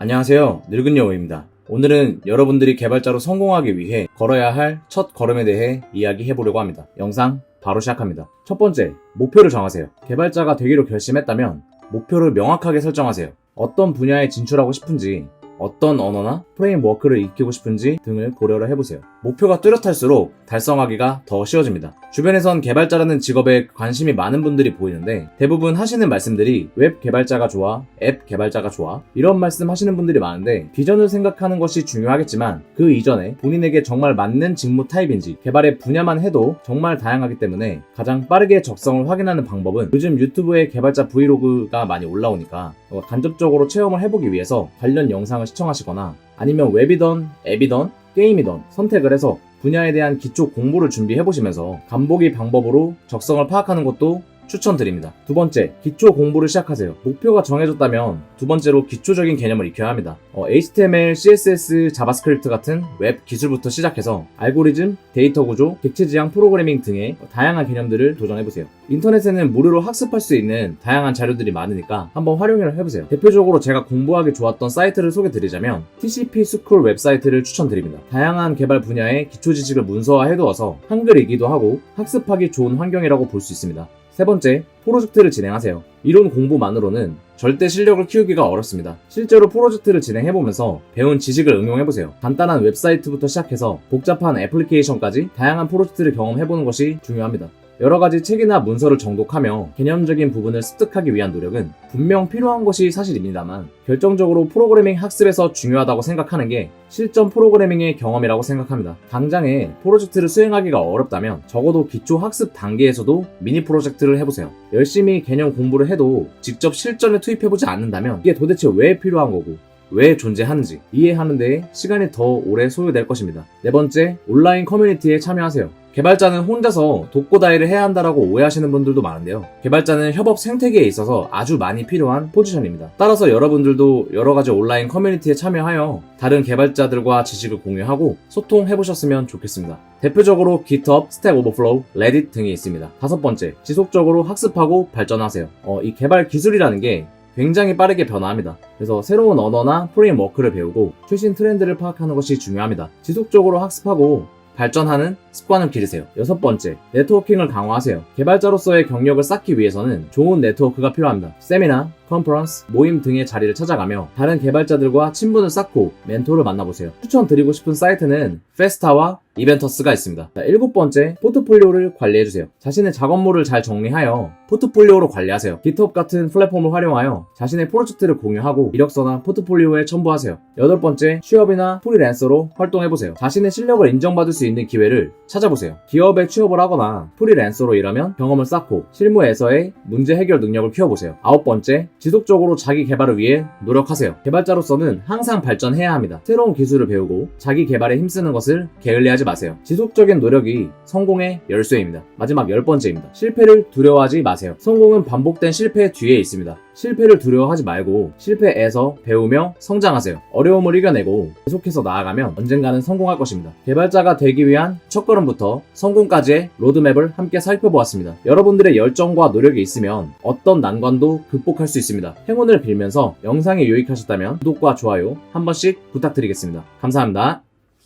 안녕하세요. 늙은 여우입니다. 오늘은 여러분들이 개발자로 성공하기 위해 걸어야 할 첫 걸음에 대해 이야기해 보려고 합니다. 영상 바로 시작합니다. 첫 번째, 목표를 정하세요. 개발자가 되기로 결심했다면 목표를 명확하게 설정하세요. 어떤 분야에 진출하고 싶은지, 어떤 언어나 프레임워크를 익히고 싶은지 등을 고려를 해보세요. 목표가 뚜렷할수록 달성하기가 더 쉬워집니다. 주변에선 개발자라는 직업에 관심이 많은 분들이 보이는데 대부분 하시는 말씀들이 웹 개발자가 좋아, 앱 개발자가 좋아 이런 말씀 하시는 분들이 많은데 비전을 생각하는 것이 중요하겠지만 그 이전에 본인에게 정말 맞는 직무 타입인지 개발의 분야만 해도 정말 다양하기 때문에 가장 빠르게 적성을 확인하는 방법은 요즘 유튜브에 개발자 브이로그가 많이 올라오니까 어, 간접적으로 체험을 해보기 위해서 관련 영상을 시청하시거나 아니면 웹이던 앱이던 게임이던 선택을 해서 분야에 대한 기초 공부를 준비해 보시면서 간보기 방법으로 적성을 파악하는 것도 추천드립니다. 두 번째, 기초 공부를 시작하세요. 목표가 정해졌다면 두 번째로 기초적인 개념을 익혀야 합니다. 어, HTML, CSS, 자바스크립트 같은 웹 기술부터 시작해서 알고리즘, 데이터 구조, 객체 지향 프로그래밍 등의 다양한 개념들을 도전해보세요. 인터넷에는 무료로 학습할 수 있는 다양한 자료들이 많으니까 한번 활용을 해보세요. 대표적으로 제가 공부하기 좋았던 사이트를 소개드리자면 TCP 스쿨 웹사이트를 추천드립니다. 다양한 개발 분야의 기초 지식을 문서화해두어서 한글이기도 하고 학습하기 좋은 환경이라고 볼 수 있습니다. 세 번째, 프로젝트를 진행하세요. 이론 공부만으로는 절대 실력을 키우기가 어렵습니다. 실제로 프로젝트를 진행해보면서 배운 지식을 응용해보세요. 간단한 웹사이트부터 시작해서 복잡한 애플리케이션까지 다양한 프로젝트를 경험해보는 것이 중요합니다. 여러 가지 책이나 문서를 정독하며 개념적인 부분을 습득하기 위한 노력은 분명 필요한 것이 사실입니다만 결정적으로 프로그래밍 학습에서 중요하다고 생각하는 게 실전 프로그래밍의 경험이라고 생각합니다. 당장에 프로젝트를 수행하기가 어렵다면 적어도 기초 학습 단계에서도 미니 프로젝트를 해보세요. 열심히 개념 공부를 해도 직접 실전에 투입해보지 않는다면 이게 도대체 왜 필요한 거고 왜 존재하는지 이해하는 데 시간이 더 오래 소요될 것입니다. 네 번째, 온라인 커뮤니티에 참여하세요. 개발자는 혼자서 독고다이를 해야 한다라고 오해하시는 분들도 많은데요. 개발자는 협업 생태계에 있어서 아주 많이 필요한 포지션입니다. 따라서 여러분들도 여러 가지 온라인 커뮤니티에 참여하여 다른 개발자들과 지식을 공유하고 소통해보셨으면 좋겠습니다. 대표적으로 GitHub, 스택 오버플로우, 레딧 등이 있습니다. 다섯 번째, 지속적으로 학습하고 발전하세요. 어, 이 개발 기술이라는 게 굉장히 빠르게 변화합니다. 그래서 새로운 언어나 프레임워크를 배우고 최신 트렌드를 파악하는 것이 중요합니다. 지속적으로 학습하고 발전하는 습관을 기르세요. 여섯 번째, 네트워킹을 강화하세요. 개발자로서의 경력을 쌓기 위해서는 좋은 네트워크가 필요합니다. 세미나, 컨퍼런스, 모임 등의 자리를 찾아가며 다른 개발자들과 친분을 쌓고 멘토를 만나보세요. 추천드리고 싶은 사이트는 페스타와 이벤터스가 있습니다. 자, 일곱 번째, 포트폴리오를 관리해주세요. 자신의 작업물을 잘 정리하여 포트폴리오로 관리하세요. GitHub 같은 플랫폼을 활용하여 자신의 프로젝트를 공유하고 이력서나 포트폴리오에 첨부하세요. 여덟 번째, 취업이나 프리랜서로 활동해보세요. 자신의 실력을 인정받을 수 있는 기회를 찾아보세요. 기업에 취업을 하거나 프리랜서로 일하면 경험을 쌓고 실무에서의 문제 해결 능력을 키워보세요. 아홉 번째, 지속적으로 자기 개발을 위해 노력하세요. 개발자로서는 항상 발전해야 합니다. 새로운 기술을 배우고 자기 개발에 힘쓰는 것을 게을리하지 마세요. 지속적인 노력이 성공의 열쇠입니다. 마지막 열 번째입니다. 실패를 두려워하지 마세요. 성공은 반복된 실패 뒤에 있습니다. 실패를 두려워하지 말고 실패에서 배우며 성장하세요. 어려움을 이겨내고 계속해서 나아가면 언젠가는 성공할 것입니다. 개발자가 되기 위한 첫걸음부터 성공까지의 로드맵을 함께 살펴보았습니다. 여러분들의 열정과 노력이 있으면 어떤 난관도 극복할 수 있습니다. 행운을 빌면서 영상이 유익하셨다면 구독과 좋아요 한 번씩 부탁드리겠습니다. 감사합니다.